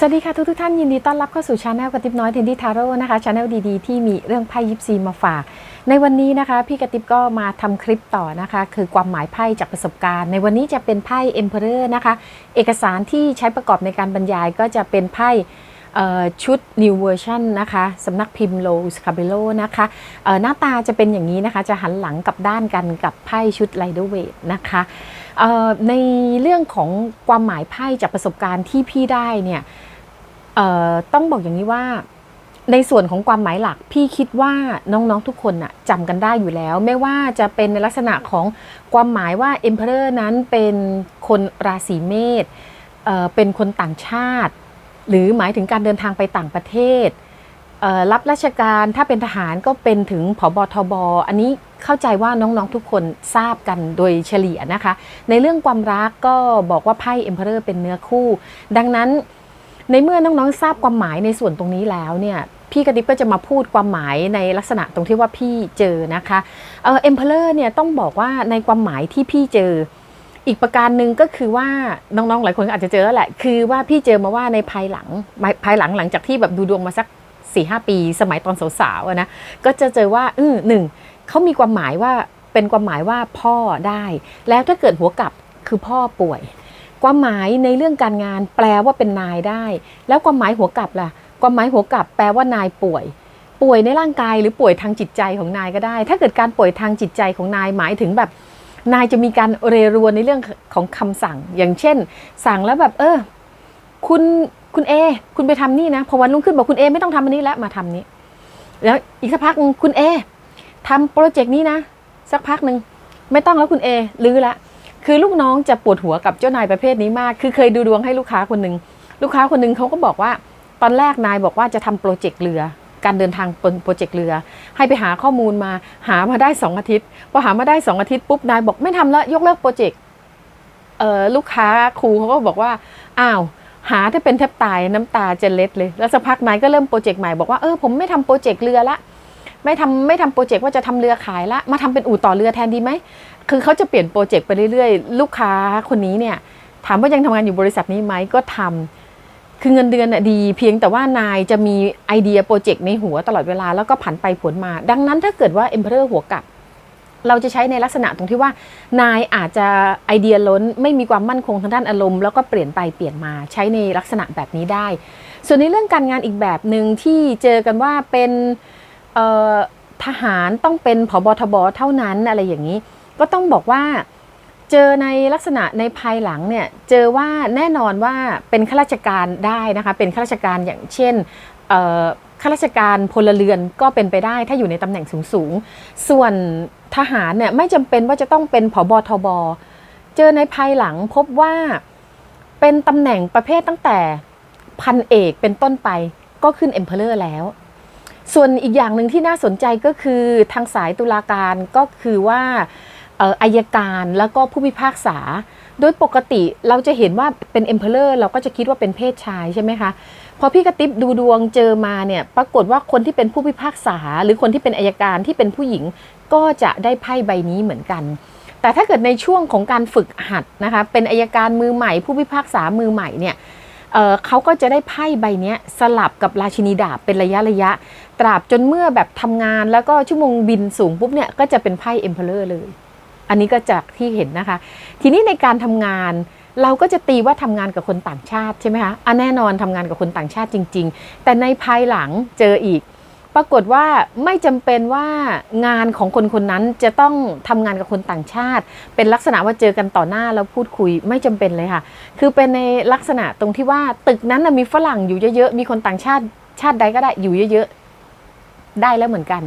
สวัสดีค่ะทุกทุกท่านยินดีต้อนรับเข้าสู่ชาแนลกระติบน้อยเทนดี้ทาโร่นะคะชาแนลดีๆ ที่มีเรื่องไพ่ยิปซีมาฝาก ในวันนี้นะคะ พี่กระติบก็มาทำคลิปต่อนะคะ คือความหมายไพ่จากประสบการณ์ ในวันนี้จะเป็นไพ่เอ็มเพอเรอร์นะคะ เอกสารที่ใช้ประกอบในการบรรยายก็จะเป็นไพ่ ชุด New Version นะคะสำนักพิมพ์ Low s c a b e l o นะคะหน้าตาจะเป็นอย่างนี้นะคะ จะหันหลังกับด้านกันกับไพ่ชุด Rider Waite นะคะในเรื่องของความหมายไพ่จากประสบการณ์ที่พี่ได้เนี่ยต้องบอกอย่างนี้ว่าในส่วนของความหมายหลักพี่คิดว่าน้องๆทุกคนน่ะจำกันได้อยู่แล้ว ไม่ว่าจะเป็นในลักษณะของความหมายว่า Emperor นั้นเป็นคนราศีเมษเเป็นคนต่างชาติ หรือหมายถึงการเดินทางไปต่างประเทศเรับราชการถ้าเป็นทหารก็เป็นถึงผบทบอันนี้เข้าใจว่าน้องๆทุกคนทราบกันโดยเฉลี่ยนะคะ ในเรื่องความรักก็บอกว่าไพ่ Emperor เยอร์เป็นเนื้อคู่ ดังนั้นในเมื่อน้องๆทราบความหมายในส่วนตรงนี้แล้วเนี่ยพี่กระดิบก็จะมาพูดความหมายในลักษณะตรงที่ว่าพี่เจอนะคะเออเอ็มเพลอร์เนี่ยต้องบอกว่าในความหมายที่พี่เจอ อีกประการหนึ่งก็คือว่าน้องๆ หลายคนอาจจะเจอแล้วแหละ คือว่าพี่เจอมาว่าในภายหลังภายหลังหลังจากที่แบบดูดวงมาสัก4ีหปี สมัยตอนสาวๆนะก็จะเจอว่าอือหนึ่งเขามีความหมายว่าเป็นความหมายว่าพ่อได้ แล้วถ้าเกิดหัวกลับคือพ่อป่วย ความหมายในเรื่องการงานแปลว่าเป็นนายได้ แล้วความหมายหัวกลับล่ะ ความหมายหัวกลับแปลว่านายป่วยป่วยในร่างกายหรือป่วยทางจิตใจของนายก็ได้ ถ้าเกิดการป่วยทางจิตใจของนายหมายถึงแบบ นายจะมีการเรรวนในเรื่องของคำสั่ง อย่างเช่น สั่งแล้วแบบ เออ คุณคุณเอ คุณไปทำนี่นะ พอวันรุ่งขึ้นบอกคุณเอไม่ต้องทำอันนี้แล้วมาทำนี้ แล้วอีกสักพักหนึ่งคุณเอทำโปรเจกต์นี้นะ สักพักหนึ่งไม่ต้องแล้วคุณเอลื้อละคือลูกน้องจะปวดหัวกับเจ้านายประเภทนี้มาก คือเคยดูดวงให้ลูกค้าคนหนึ่งลูกค้าคนหนึ่งเขาก็บอกว่า ตอนแรกนายบอกว่าจะทำโปรเจกต์เรือ การเดินทางบนโปรเจกต์เรือ ให้ไปหาข้อมูลมาหามาได้สองอาทิตย์ พอหามาได้สองอาทิตย์ปุ๊บนายบอกไม่ทำแล้วยกเลิกโปรเจกต์ลูกค้าครูเขาก็บอกว่าอ้าวหาถ้าเป็นแทบตายน้ำตาจะเล็ดเลย แล้วสักพักนายก็เริ่มโปรเจกต์ใหม่บอกว่าเออผมไม่ทำโปรเจกต์เรือละไม่ทำไม่ทำโปรเจกต์ว่าจะทำเรือขายละมาทำเป็นอู่ต่อเรือแทนดีไหมคือเขาจะเปลี่ยนโปรเจกต์ไปเรื่อยๆ ลูกค้าคนนี้เนี่ยถามว่ายังทำงานอยู่บริษัทนี้ไหมก็ทำ คือเงินเดือนน่ะดีเพียงแต่ว่านายจะมีไอเดียโปรเจกต์ในหัวตลอดเวลาแล้วก็ผันไปผลมา ดังนั้นถ้าเกิดว่า Emperor หัวกลับ เราจะใช้ในลักษณะตรงที่ว่านายอาจจะไอเดียล้น ไม่มีความมั่นคงทางด้านอารมณ์แล้วก็เปลี่ยนไปเปลี่ยนมาใช้ในลักษณะแบบนี้ได้ ส่วนในเรื่องการงานอีกแบบหนึ่งที่เจอกันว่าเป็นทหารต้องเป็นผบทบเท่านั้นอะไรอย่างนี้ ก็ต้องบอกว่า เจอในลักษณะในภายหลังเนี่ยเจอว่าแน่นอนว่าเป็นข้าราชการได้นะคะเป็นข้าราชการอย่างเช่นข้าราชการพลเรือนก็เป็นไปได้ถ้าอยู่ในตำแหน่งสูงๆส่วนทหารเนี่ยไม่จำเป็นว่าจะต้องเป็นผบทบ เจอในภายหลังพบว่าเป็นตำแหน่งประเภทตั้งแต่พันเอกเป็นต้นไปก็ขึ้นเอ็มเพลเลอร์แล้ว ส่วนอีกอย่างหนึ่งที่น่าสนใจก็คือทางสายตุลาการก็คือว่า อายการแล้วก็ผู้พิพากษา โดยปกติเราจะเห็นว่าเป็นเอ็มเพลเลอร์เราก็จะคิดว่าเป็นเพศชายใช่ไหมคะพอพี่กระติบดูดวงเจอมาเนี่ยปรากฏว่าคนที่เป็นผู้พิพากษา หรือคนที่เป็นอายการที่เป็นผู้หญิงก็จะได้ไพ่ใบนี้เหมือนกัน แต่ถ้าเกิดในช่วงของการฝึกหัดนะคะเป็นอายการมือใหม่ ผู้พิพากษามือใหม่เนี่ยเเขาก็จะได้ไพ่ใบนี้สลับกับราชินีดาบเป็นระยะระยะ ตราบจนเมื่อแบบทำงานแล้วก็ชั่วโมงบินสูงปุ๊บเนี่ยก็จะเป็นไพ่เอ็มเพลเลอร์เลย อันนี้ก็จากที่เห็นนะคะ ทีนี้ในการทำงานเราก็จะตีว่าทำงานกับคนต่างชาติใช่ไหมคะอะแน่นอนทำงานกับคนต่างชาติจริง ๆ แต่ในภายหลังเจออีก ปรากฏว่าไม่จำเป็นว่างานของคนคนนั้นจะต้องทำงานกับคนต่างชาติ เป็นลักษณะว่าเจอกันต่อหน้าแล้วพูดคุยไม่จำเป็นเลยค่ะ คือเป็นในลักษณะตรงที่ว่าตึกนั้นมีฝรั่งอยู่เยอะๆมีคนต่างชาติชาติใดก็ได้อยู่เยอะๆได้แล้วเหมือนกัน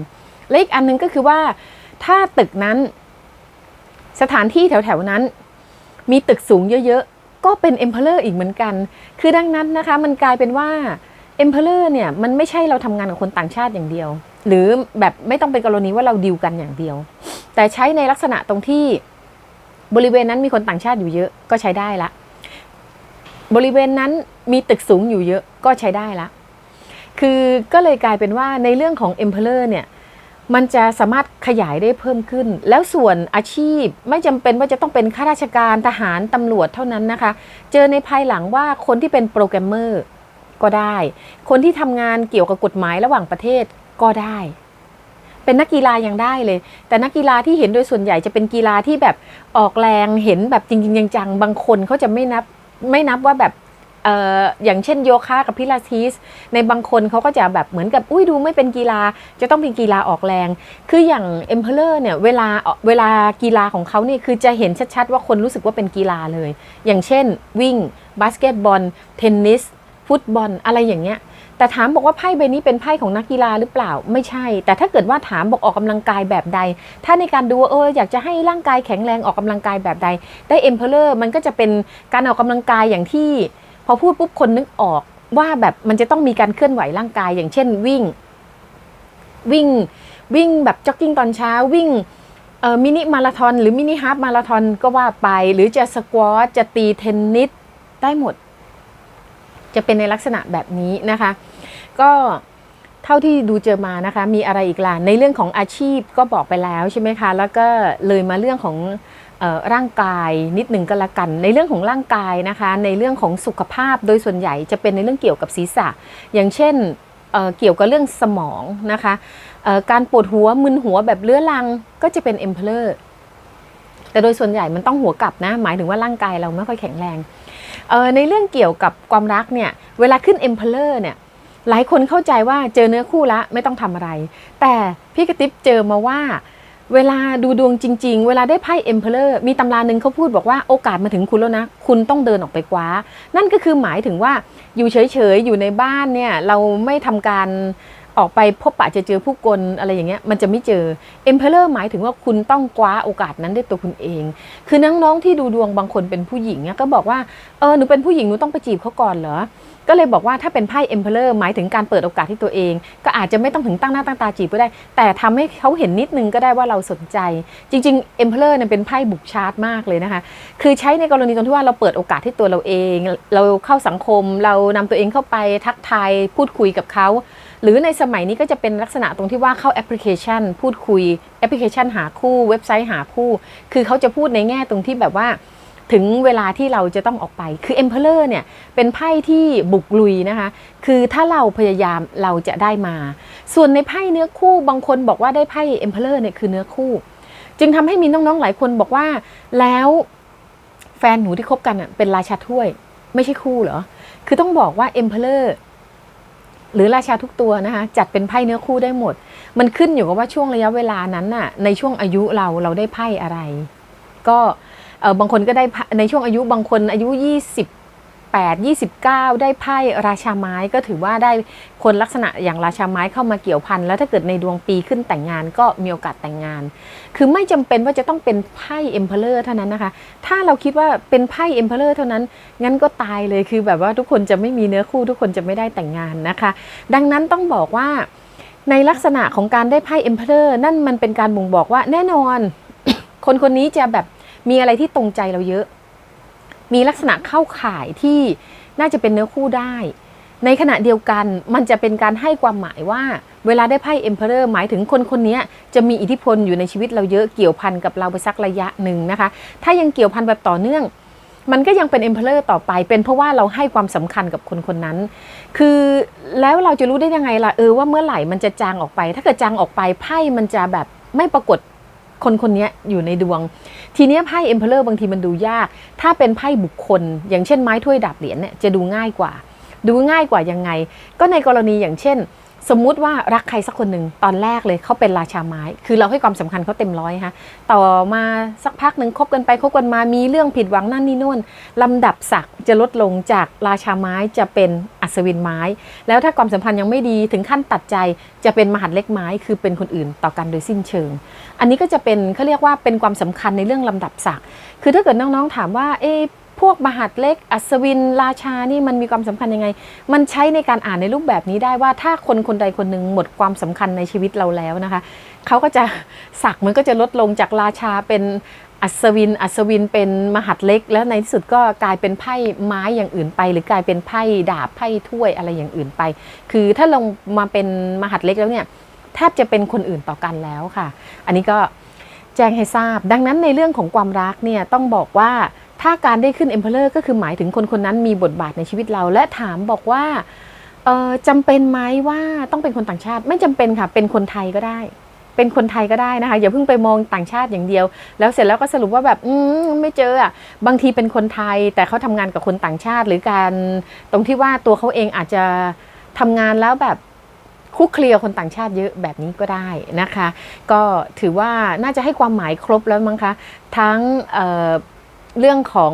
และอีกอันหนึงก็คือว่าถ้าตึกนั้น สถานที่แถวๆนั้น มีตึกสูงเยอะๆ ก็เป็นเอ็มเพลเลอร์อีกเหมือนกัน คือดังนั้นนะคะมันกลายเป็นว่าเอ็มเพลเลอร์เนี่ยมันไม่ใช่เราทำงานกับคนต่างชาติอย่างเดียว หรือแบบไม่ต้องเป็นกรณีว่าเราดิวกันอย่างเดียว แต่ใช้ในลักษณะตรงที่บริเวณนั้นมีคนต่างชาติอยู่เยอะก็ใช้ได้ละ บริเวณนั้นมีตึกสูงอยู่เยอะก็ใช้ได้ละ คือก็เลยกลายเป็นว่าในเรื่องของ e m p e r o r เนี่ย มันจะสามารถขยายได้เพิ่มขึ้น แล้วส่วนอาชีพไม่จำเป็นว่าจะต้องเป็นข้าราชการทหารตำรวจเท่านั้นนะคะ เจอในภายหลังว่าคนที่เป็นโปรแกรมเมอร์ก็ได้ คนที่ทำงานเกี่ยวกับกฎหมายระหว่างประเทศก็ได้ เป็นนักกีฬายังได้เลย แต่นักกีฬาที่เห็นโดยส่วนใหญ่จะเป็นกีฬาที่แบบออกแรงเห็นแบบจริงๆจังๆบางคนเขาจะไม่นับไม่นับว่าแบบ ออย่างเช่นโยคะกับพิลาทิส ในบางคนเขาก็จะแบบเหมือนกับอุ้ยดูไม่เป็นกีฬาจะต้องเป็นกีฬาออกแรง คืออย่างเอ็มเพลอร์เนี่ยเวลาเวลากีฬาของเขาเนี่ยคือจะเห็นชัดๆว่าคนรู้สึกว่าเป็นกีฬาเลย อย่างเช่น วิ่งบาสเกตบอล เทนนิส ฟุตบอล อะไรอย่างเงี้ยแต่ถามบอกว่าไพ่ใบนี้เป็นไพ่ของนักกีฬาหรือเปล่าไม่ใช่ แต่ถ้าเกิดว่าถามบอกออกกำลังกายแบบใด ถ้าในการดูเอออยากจะให้ร่างกายแข็งแรงออกกำลังกายแบบใด ได้เอ็มเพลอร์มันก็จะเป็นการออกกำลังกายอย่างที่ อพูดปุ๊บคนนึกออกว่าแบบมันจะต้องมีการเคลื่อนไหวร่างกาย อย่างเช่นวิ่ง วิ่งวิ่งแบบจ็อกกิ้งตอนเช้าวิ่งเอ่อมินิมาราทอนหรือมินิฮาล์ฟมาราทอนก็ว่าไป หรือจะสควอตจะตีเทนนิสได้หมด จะเป็นในลักษณะแบบนี้นะคะ ก็เท่าที่ดูเจอมานะคะ มีอะไรอีกล่ะในเรื่องของอาชีพก็บอกไปแล้วใช่ไหมคะ แล้วก็เลยมาเรื่องของ ร่างกายนิดหนึ่งก็แล้วกัน ในเรื่องของร่างกายนะคะ ในเรื่องของสุขภาพโดยส่วนใหญ่จะเป็นในเรื่องเกี่ยวกับศีรษะ อย่างเช่นเเกี่ยวกับเรื่องสมองนะคะการปวดหัวมึนหัวแบบเลื้อรังก็จะเป็นเอ็มเพลอร์แต่โดยส่วนใหญ่มันต้องหัวกลับนะ หมายถึงว่าร่างกายเราไม่ค่อยแข็งแรงในเรื่องเกี่ยวกับความรักเนี่ยเวลาขึ้น Emperor เนี่ยหลายคนเข้าใจว่าเจอเนื้อคู่ละไม่ต้องทำอะไร แต่พี่กระติบเจอมาว่า เวลาดูดวงจริง ๆ เวลาได้ไพ่เอ็มเพลเลอร์มีตำราหนึ่งเขาพูดบอกว่าโอกาสมาถึงคุณแล้วนะ คุณต้องเดินออกไปคว้า นั่นก็คือหมายถึงว่าอยู่เฉยๆ อยู่ในบ้านเนี่ย เราไม่ทำการ ออกไปพบปะจะเจอผู้คนอะไรอย่างเงี้ยมันจะไม่เจอ Emperor หมายถึงว่าคุณต้องคว้าโอกาสนั้นด้วยตัวคุณเอง คือน้องๆที่ดูดวงบางคนเป็นผู้หญิงเนี่ยก็บอกว่าเออหนูเป็นผู้หญิงหนูต้องไปจีบเขาก่อนเหรอก็เลยบอกว่าถ้าเป็นไพ่ Emperor หมายถึงการเปิดโอกาสที่ตัวเอง ก็อาจจะไม่ต้องถึงตั้งหน้าตั้งตาจีบก็ได้ แต่ทำให้เขาเห็นนิดนึงก็ได้ว่าเราสนใจ จริง ๆ Emperor เนี่ยเป็นไพ่บุกชาร์ตมากเลยนะคะ คือใช้ในกรณีตรงที่ว่าเราเปิดโอกาสให้ตัวเราเอง เราเข้าสังคม เรานำตัวเองเข้าไปทักทายพูดคุยกับเขา หรือในสมัยนี้ก็จะเป็นลักษณะตรงที่ว่าเข้าแอปพลิเคชัน พูดคุยแอปพลิเคชันหาคู่เว็บไซต์หาคู่ คือเขาจะพูดในแง่ตรงที่แบบว่าถึงเวลาที่เราจะต้องออกไป คือ Emperor เนี่ย เป็นไพ่ที่บุกลุยนะคะ คือถ้าเราพยายามเราจะได้มา ส่วนในไพ่เนื้อคู่บางคนบอกว่าได้ไพ่ Emperor เนี่ยคือเนื้อคู่ จึงทำให้มีน้องๆหลายคนบอกว่า แล้วแฟนหนูที่คบกันเป็นราชาถ้วย ไม่ใช่คู่เหรอ คือต้องบอกว่า Emperor หรือราชาทุกตัวนะคะจัดเป็นไพ่เนื้อคู่ได้หมด มันขึ้นอยู่กับว่าช่วงระยะเวลานั้นน่ะในช่วงอายุเราเราได้ไพ่อะไร ก็เออบางคนก็ได้ในช่วงอายุบางคนอายุ 28 29 ได้ไพ่ราชาไม้ก็ถือว่าได้คนลักษณะอย่างราชาไม้เข้ามาเกี่ยวพันแล้วถ้าเกิดในดวงปีขึ้นแต่งงานก็มีโอกาสแต่งงาน คือไม่จำเป็นว่าจะต้องเป็นไพ่เอ็มเพลอร์เท่านั้นนะคะ ถ้าเราคิดว่าเป็นไพ่เอ็มเพลอร์เท่านั้น งั้นก็ตายเลยคือแบบว่าทุกคนจะไม่มีเนื้อคู่ทุกคนจะไม่ได้แต่งงานนะคะ ดังนั้นต้องบอกว่าในลักษณะของการได้ไพ่เอ็มเพลอร์นั่นมันเป็นการบ่งบอกว่าแน่นอน คนคนนี้จะแบบมีอะไรที่ตรงใจเราเยอะ มีลักษณะเข้าข่ายที่น่าจะเป็นเนื้อคู่ได้ ในขณะเดียวกันมันจะเป็นการให้ความหมายว่า เวลาได้ไพ่ Emperor หมายถึงคนคนนี้จะมีอิทธิพลอยู่ในชีวิตเราเยอะเกี่ยวพันกับเราไปสักระยะหนึ่งนะคะ ถ้ายังเกี่ยวพันแบบต่อเนื่องมันก็ยังเป็น Emperor ต่อไป เป็นเพราะว่าเราให้ความสำคัญกับคนคนนั้น คือแล้วเราจะรู้ได้ยังไงล่ะเออว่าเมื่อไหร่มันจะจางออกไป ถ้าเกิดจางออกไปไพ่มันจะแบบไม่ปรากฏ คนคนนี้อยู่ในดวง ทีนี้ไพ่เอ็มเพลเลอร์บางทีมันดูยาก ถ้าเป็นไพ่บุคคล อย่างเช่นไม้ถ้วยดาบเหรียญเนี่ยจะดูง่ายกว่า ดูง่ายกว่ายังไง ก็ในกรณีอย่างเช่น สมมุติว่ารักใครสักคนหนึ่งตอนแรกเลยเขาเป็นราชาไม้ คือเราให้ความสำคัญเขาเต็มร้อยฮะต่อมาสักพักหนึ่งคบกันไปคบกันมามีเรื่องผิดหวังนั่นนี่นู่นลำดับศักดิ์จะลดลงจากราชาไม้จะเป็นอัศวินไม้ แล้วถ้าความสัมพันธ์ยังไม่ดีถึงขั้นตัดใจจะเป็นมหัดเล็กไม้คือเป็นคนอื่นต่อกันโดยสิ้นเชิง อันนี้ก็จะเป็นเขาเรียกว่าเป็นความสำคัญในเรื่องลำดับศักดิ์คือถ้าเกิดน้องๆถามว่าเอ๊ พวกมหัดเล็ก อัศวินราชานี่มันมีความสำคัญยังไง มันใช้ในการอ่านในรูปแบบนี้ได้ว่าถ้าคนคนใดคนหนึ่งหมดความสำคัญในชีวิตเราแล้วนะคะเขาก็จะศักมันก็จะลดลงจากราชาเป็นอัศวิน อัศวินเป็นมหัดเล็ก แล้วในที่สุดก็กลายเป็นไพ่ไม้อย่างอื่นไป หรือกลายเป็นไพ่ดาบไพ่ถ้วยอะไรอย่างอื่นไป คือถ้าลงมาเป็นมหัดเล็กแล้วเนี่ยแทบจะเป็นคนอื่นต่อกันแล้วค่ะ อันนี้ก็แจ้งให้ทราบ ดังนั้นในเรื่องของความรักเนี่ยต้องบอกว่า ถ้าการได้ขึ้น Emperor ก็คือหมายถึงคนคนนั้นมีบทบาทในชีวิตเรา และถามบอกว่าจำเป็นไหมว่าต้องเป็นคนต่างชาติ ไม่จำเป็นค่ะ เป็นคนไทยก็ได้ เป็นคนไทยก็ได้นะคะ อย่าเพิ่งไปมองต่างชาติอย่างเดียว แล้วเสร็จแล้วก็สรุปว่าแบบอืมไม่เจออะบางทีเป็นคนไทย แต่เขาทำงานกับคนต่างชาติ หรือการตรงที่ว่าตัวเขาเองอาจจะทำงานแล้วแบบคุกเคลียร์คนต่างชาติเยอะแบบนี้ก็ได้นะคะ ก็ถือว่าน่าจะให้ความหมายครบแล้วมั้งคะ ทั้ง เรื่องของ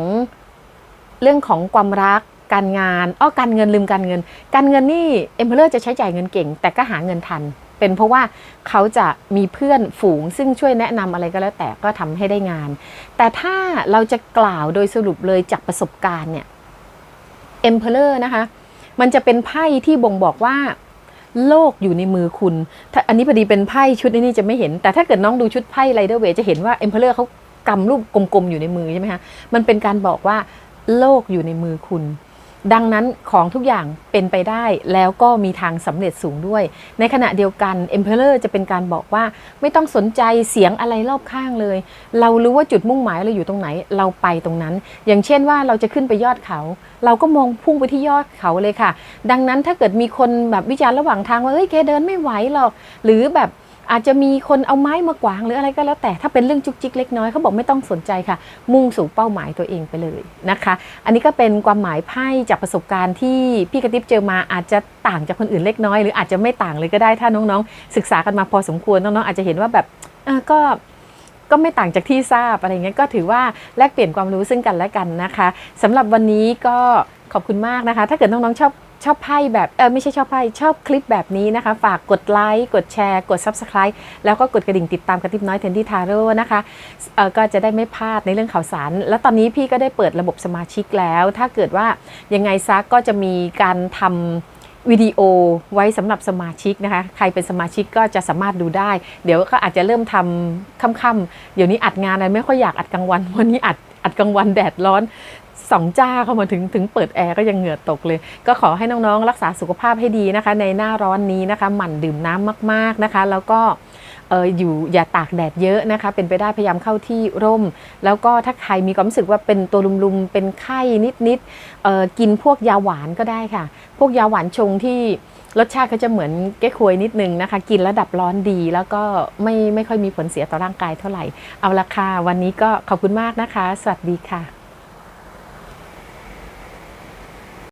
เรื่องของความรักการงานอ้อการเงินลืมการเงิน การเงินนี่เอ็มเพลเลอร์จะใช้จ่ายเงินเก่ง แต่ก็หาเงินทัน เป็นเพราะว่าเขาจะมีเพื่อนฝูง ซึ่งช่วยแนะนำอะไรก็แล้วแต่ก็ทำให้ได้งาน แต่ถ้าเราจะกล่าวโดยสรุปเลยจากประสบการณ์เนี่ยเอ็มเพลเลอร์นะคะ มันจะเป็นไพ่ที่บ่งบอกว่าโลกอยู่ในมือคุณ ถ้าอันนี้พอดีเป็นไพ่ชุดนี้จะไม่เห็น แต่ถ้าเกิดน้องดูชุดไพ่ไรเดอร์เวจะเห็นว่าเอ็มเพลเลอร์เขา กำรูปกลมๆอยู่ในมือใช่ไหมคะมันเป็นการบอกว่าโลกอยู่ในมือคุณ ดังนั้นของทุกอย่างเป็นไปได้แล้วก็มีทางสำเร็จสูงด้วย ในขณะเดียวกัน Emperor จะเป็นการบอกว่าไม่ต้องสนใจเสียงอะไรรอบข้างเลย เรารู้ว่าจุดมุ่งหมายเราอยู่ตรงไหนเราไปตรงนั้น อย่างเช่นว่าเราจะขึ้นไปยอดเขา เราก็มองพุ่งไปที่ยอดเขาเลยค่ะ ดังนั้นถ้าเกิดมีคนแบบวิจารณ์ระหว่างทางว่าเฮ้ยแกเดินไม่ไหวหรอก หรือแบบ อาจจะมีคนเอาไม้มากวางหรืออะไรก็แล้วแต่ถ้าเป็นเรื่องจุกจิกเล็กน้อยเขาบอกไม่ต้องสนใจค่ะ มุ่งสู่เป้าหมายตัวเองไปเลยนะคะ อันนี้ก็เป็นความหมายไพ่จากประสบการณ์ที่พี่กระติบเจอมาอาจจะต่างจากคนอื่นเล็กน้อย หรืออาจจะไม่ต่างเลยก็ได้ถ้าน้องๆ ศึกษากันมาพอสมควรน้องๆอาจจะเห็นว่าแบบก็ก็ไม่ต่างจากที่ทราบอะไรเงี้ยก็ถือว่าแลกเปลี่ยนความรู้ซึ่งกันและกันนะคะสำหรับวันนี้ก็ขอบคุณมากนะคะ ถ้าเกิดน้องๆชอบ ชอบไพ่แบบเออไม่ใช่ชอบไพ่ชอบคลิปแบบนี้นะคะ ฝากกดไลค์กดแชร์กด Subscribe แล้วก็กดกระดิ่งติดตามกระติบน้อยเทนที่ทาโร่นะคะเออก็จะได้ไม่พลาดในเรื่องข่าวสาร แล้วตอนนี้พี่ก็ได้เปิดระบบสมาชิกแล้ว ถ้าเกิดว่ายังไงซักก็จะมีการทำวิดีโอไว้สำหรับสมาชิกนะคะ ใครเป็นสมาชิกก็จะสามารถดูได้ เดี๋ยวก็อาจจะเริ่มทำค่ำๆเดี๋ยวนี้อัดงานอะไรไม่ค่อยอยากอัดกลางวัน วันนี้อัดอัดกลางวันแดดร้อน สองจ้าเข้ามาถึงถึงเปิดแอร์ก็ยังเหงื่อตกเลย ก็ขอให้น้องๆ รักษาสุขภาพให้ดีนะคะ ในหน้าร้อนนี้นะคะ หมั่นดื่มน้ำมากๆนะคะ แล้วก็เอออยู่อย่าตากแดดเยอะนะคะ เป็นไปได้พยายามเข้าที่ร่ม แล้วก็ถ้าใครมีความรู้สึกว่าเป็นตัวลุมๆ เป็นไข้นิดๆเออกินพวกยาหวานก็ได้ค่ะ พวกยาหวานชงที่รสชาติเขาจะเหมือนเก๊กฮวยนิดนึงนะคะ กินแล้วดับร้อนดี แล้วก็ไม่ไม่ค่อยมีผลเสียต่อร่างกายเท่าไหร่ เอาละค่ะวันนี้ก็ขอบคุณมากนะคะ สวัสดีค่ะ